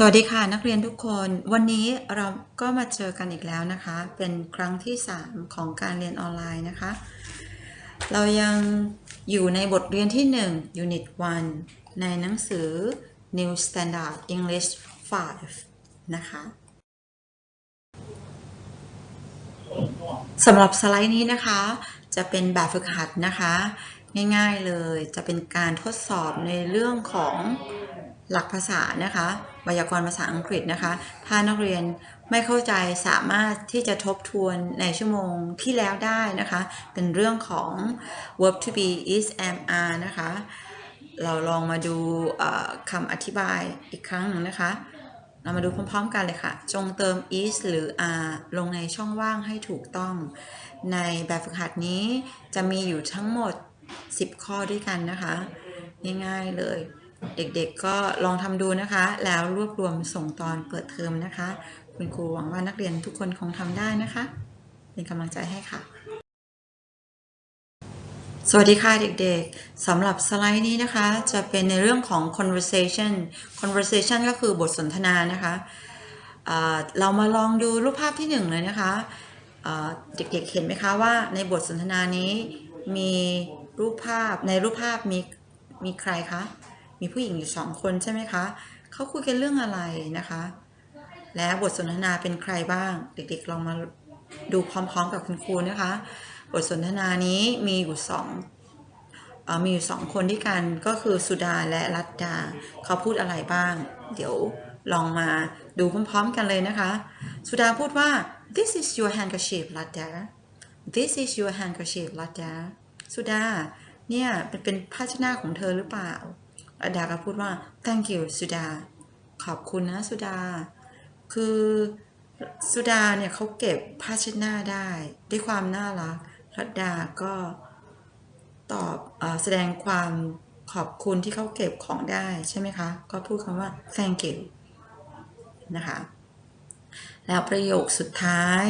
สวัสดีค่ะนักเรียนทุกคนวันนี้เราก็มาเจอกันอีกแล้วนะคะ เป็นครั้งที่ 3 ของการเรียนออนไลน์นะคะ เรายังอยู่ในบทเรียนที่ 1 Unit 1 ในหนังสือ New Standard English 5 นะคะสำหรับสไลด์นี้นะคะ จะเป็นแบบฝึกหัดนะคะ ง่ายๆเลยจะเป็นการทดสอบในเรื่องของหลักภาษานะคะ ไวยากรณ์ภาษาอังกฤษนะคะ ถ้านักเรียนไม่เข้าใจสามารถที่จะทบทวนในชั่วโมงที่แล้วได้นะคะ เป็นเรื่องของ verb to be is am are นะคะ เราลองมาดูคำอธิบายอีกครั้งหนึ่งนะคะ เรามาดูพร้อมๆกันเลยค่ะ จงเติม is หรือ are ลงในช่องว่างให้ถูกต้อง ในแบบฝึกหัดนี้จะมีอยู่ทั้งหมด 10 ข้อด้วยกันนะคะ ง่ายๆเลย เด็กๆก็ลองทำดูนะคะ แล้วรวบรวมส่งตอนเปิดเทอมนะคะ คุณครูหวังว่านักเรียนทุกคนคงทำได้นะคะ เป็นกำลังใจให้ค่ะ สวัสดีค่ะเด็กๆสำหรับสไลด์นี้นะคะ จะเป็นในเรื่องของ conversation conversation ก็คือบทสนทนานะคะเเรามาลองดูรูปภาพที่หนึ่งเลยนะคะเเด็กๆเห็นไหมคะว่าในบทสนทนานี้มีรูปภาพในรูปภาพมีมีใครคะ มีผู้หญิงอยู่สองคนใช่ไหมคะ เขาคุยกันเรื่องอะไรนะคะ และบทสนทนาเป็นใครบ้าง เด็กๆลองมาดูพร้อมๆกับคุณครูนะคะ บทสนทนานี้มีอยู่สองอมีอยู่สองคนด้วยกันก็คือสุดาและรัตดา เขาพูดอะไรบ้าง เดี๋ยวลองมาดูพร้อมๆกันเลยนะคะ สุดาพูดว่า this is your handkerchief รัตดา this is your handkerchief รัตดา สุดา เนี่ยเป็นผ้าชดหนาของเธอหรือเปล่า ดาก็พูดว่า thank you สุดา ขอบคุณนะสุดา คือสุดาเนี่ยเขาเก็บผ้าเช็ดหน้าได้ด้วยความน่ารักรัตดาก็ตอบอแสดงความขอบคุณที่เขาเก็บของได้ใช่ไหมคะ ก็พูดคำว่า thank you นะคะ แล้วประโยคสุดท้าย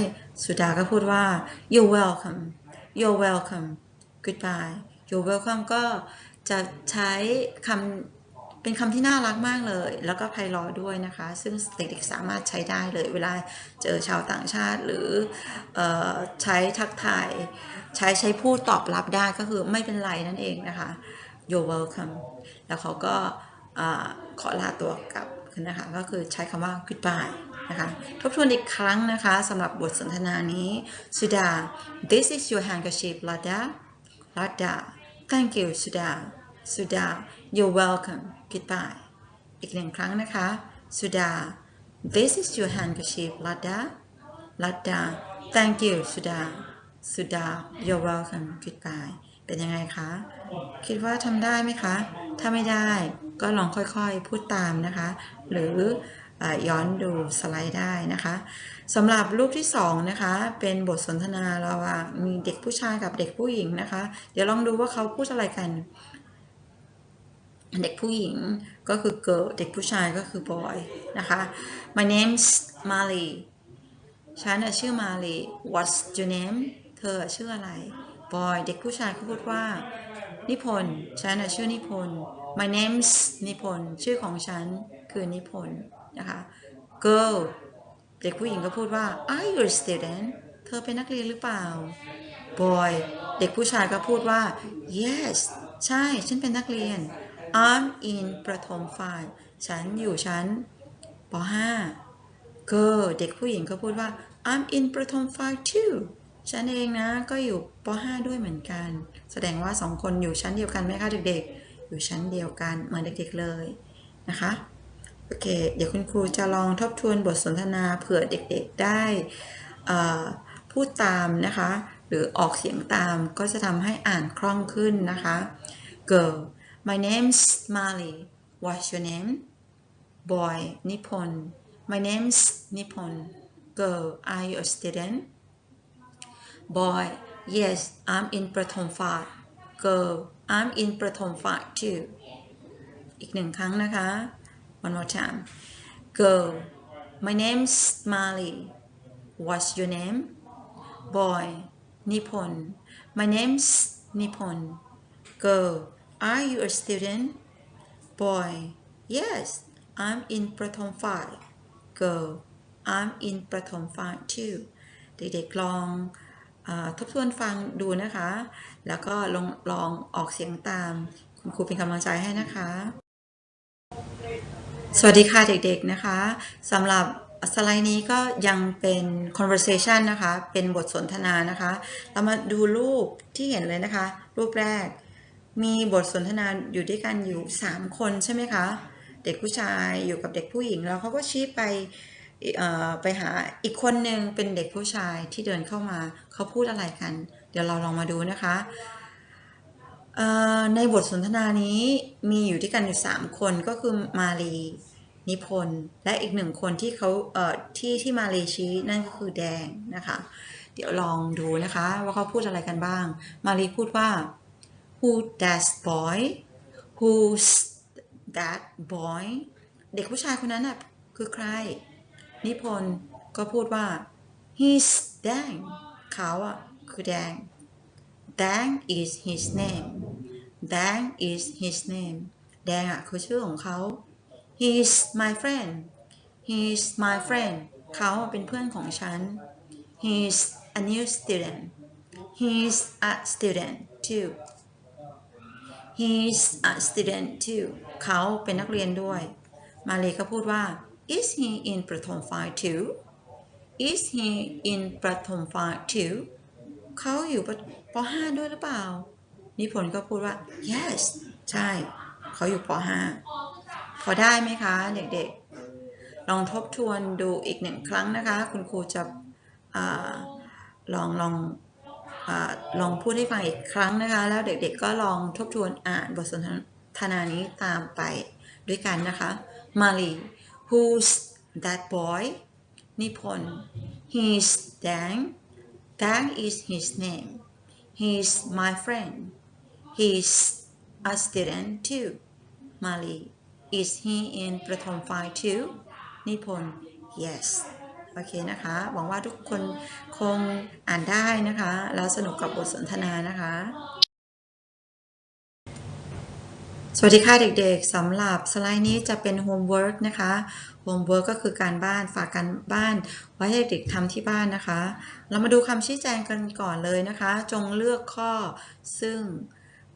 สุดาก็พูดว่า you're welcome you're welcome goodbye you're welcome ก็ จะใช้คำเป็นคำที่น่ารักมากเลย แล้วก็ไพเราะด้วยนะคะ ซึ่งเด็กๆสามารถใช้ได้เลยเวลาเจอชาวต่างชาติ หรือออใช้ทักทายใช้ใช้พูดตอบรับได้ก็คือไม่เป็นไรนั่นเองนะคะ you're welcome แล้วเขาก็ขอลาตัวกลับนะคะก็คือใช้คำว่า goodbye นะคะทบทวนอีกครั้งนะคะสำหรับบทสนทนานี้สุดา this is your handkerchief Lada Lada thank you สุดาสุดา you're welcome goodbye อีกหนึ่งครั้งนะคะ สุดา this is your handkerchief Lada Lada thank you สุดาสุดา you're welcome goodbye เป็นยังไงคะ คิดว่าทำได้ไหมคะ ถ้าไม่ได้ก็ลองค่อยๆ พูดตามนะคะ หรือ ย้อนดูสไลด์ได้นะคะสำหรับรูปที่สองนะคะเป็นบทสนทนาระหว่างมีเด็กผู้ชายกับเด็กผู้หญิงนะคะ เดี๋ยวลองดูว่าเขาพูดอะไรกัน เด็กผู้หญิงก็คือ girl เด็กผู้ชายก็คือ boy นะคะ my name's Mali ฉันชื่อมาลี what's your name เธอชื่ออะไร boy เด็กผู้ชายก็พูดว่า นิพนธ์ฉันชื่อนิพนธ์ my name's นิพนธ์ชื่อของฉันคือนิพนธ์ นะคะ girl เด็กผู้หญิงก็พูดว่า are you a student เธอเป็นนักเรียนหรือเปล่า boy เด็กผู้ชายก็พูดว่า yes ใช่ ฉันเป็นนักเรียน I'm in ประถมฝ่าย ฉันอยู่ชั้นป .5 girl เด็กผู้หญิงก็พูดว่า I'm in ประถมฝ่าย too ฉันเองนะก็อยู่ป .5 ด้วยเหมือนกัน แสดงว่าสองคนอยู่ชั้นเดียวกันไหมคะเด็กๆ อยู่ชั้นเดียวกันเหมือนเด็กๆเลยนะคะ โอเค เดี๋ยวคุณครูจะลองทบทวนบทสนทนาเผื่อเด็กๆได้พูดตามนะคะ หรือออกเสียงตามก็จะทำให้อ่านคล่องขึ้นนะคะ Girl My name's Mali What's your name Boy Nippon My name's Nippon Girl Are you a student Boy Yes I'm in ประถมฝ่าย Girl I'm in ประถมฝ่าย too อีกหนึ่งครั้งนะคะ One more time Girl My name's Mali What's your name Boy Nippon My name's Nippon Girl Are you a student Boy Yes I'm in ประถมฝ่าย girl I'm in ประถมฝ่าย too เด็กๆลองอทบทวนฟังดูนะคะ แล้วก็ลองลองออกเสียงตาม คุณครูเป็นกำลังใจให้นะคะ สวัสดีค่ะเด็กๆนะคะสำหรับสไลด์นี้ก็ยังเป็น conversation นะคะ เป็นบทสนทนานะคะ เรามาดูรูปที่เห็นเลยนะคะ รูปแรก มีบทสนทนาอยู่ด้วยกันอยู่ 3 คนใช่ไหมคะ เด็กผู้ชายอยู่กับเด็กผู้หญิง แล้วเขาก็ชี้ไปไปหาอีกคนหนึ่งเป็นเด็กผู้ชายที่เดินเข้ามาเขาพูดอะไรกัน เดี๋ยวเราลองมาดูนะคะ เอ่อในบทสนทนานี้มีอยู่ด้วยกันอยู่3คนก็คือมาลีนิพนธ์และอีกหนึ่งคนที่เขาเอ่อที่ที่มาลีชี้นั่นก็คือแดงนะคะ เดี๋ยวลองดูนะคะว่าเขาพูดอะไรกันบ้าง มาลีพูดว่า Who that boy Who's that boy เด็กผู้ชายคนนั้นน่ะคือใคร นิพนธ์ก็พูดว่า he's Dang เขาอะคือแดง Dang is his name Dang is his name แดงอะคือชื่อของเขา he's my friend he's my friend เขาเป็นเพื่อนของฉัน he's a new student he's a student too he's a student too เขาเป็นนักเรียนด้วย มาเลยก็พูดว่า is he in ประถม five too is he in ประถม five too เขาอยู่ปปห้าด้วยหรือเปล่า นิพนธ์ก็พูดว่า yes ใช่ เขาอยู่ปห้าพอได้ไหมคะเด็กๆ ลองทบทวนดูอีกหนึ่งครั้งนะคะ คุณครูจะอลองลองอลองพูดให้ฟังอีกครั้งนะคะ แล้วเด็กๆก็ลองทบทวนอ่านบทสนทนานี้ตามไปด้วยกันนะคะ มาลี who's that boy นิพนธ์ he's Dang Dang is his name he's my friend he's a student too มาลี is he in ประถม five too นิพนธ์ yes โอเคนะคะ หวังว่าทุกคนคงอ่านได้นะคะ แล้วสนุกกับบทสนทนานะคะ สวัสดีค่ะเด็กๆสำหรับสไลด์นี้จะเป็น homework นะคะ homework ก็คือการบ้านฝากการบ้าน ไว้ให้เด็กทำที่บ้านนะคะ เรามาดูคำชี้แจงกันก่อนเลยนะคะ จงเลือกข้อซึ่ง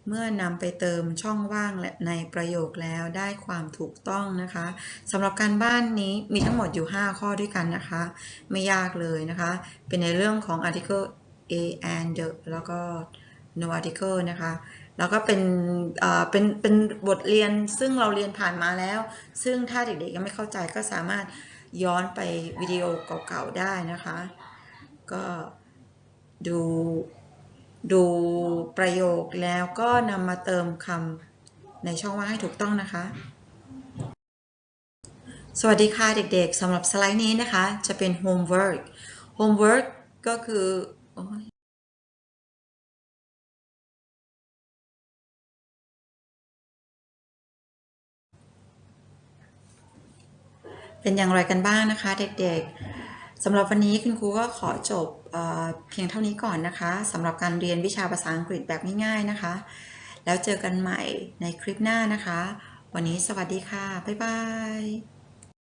เมื่อนำไปเติมช่องว่างและในประโยคแล้วได้ความถูกต้องนะคะสำหรับการบ้านนี้มีทั้งหมดอยู่ 5 ข้อด้วยกันนะคะ ไม่ยากเลยนะคะ เป็นในเรื่องของ article a and the แล้วก็ no article นะคะ แล้วก็เป็นเอ่อเป็นเป็นบทเรียนซึ่งเราเรียนผ่านมาแล้ว ซึ่งถ้าเด็กๆยังไม่เข้าใจก็สามารถย้อนไปวิดีโอเก่าๆได้นะคะ ก็ดู ดูประโยคแล้วก็นำมาเติมคำในช่องว่างให้ถูกต้องนะคะ สวัสดีค่ะเด็กๆสำหรับสไลด์นี้นะคะ จะเป็น homework homework ก็คือเป็นอย่างไรกันบ้างนะคะ เด็กๆ สำหรับวันนี้คุณครูก็ขอจบเเพียงเท่านี้ก่อนนะคะสำหรับการเรียนวิชาภาษาอังกฤษแบบง่ายๆนะคะ แล้วเจอกันใหม่ในคลิปหน้านะคะ วันนี้สวัสดีค่ะ บ๊ายบาย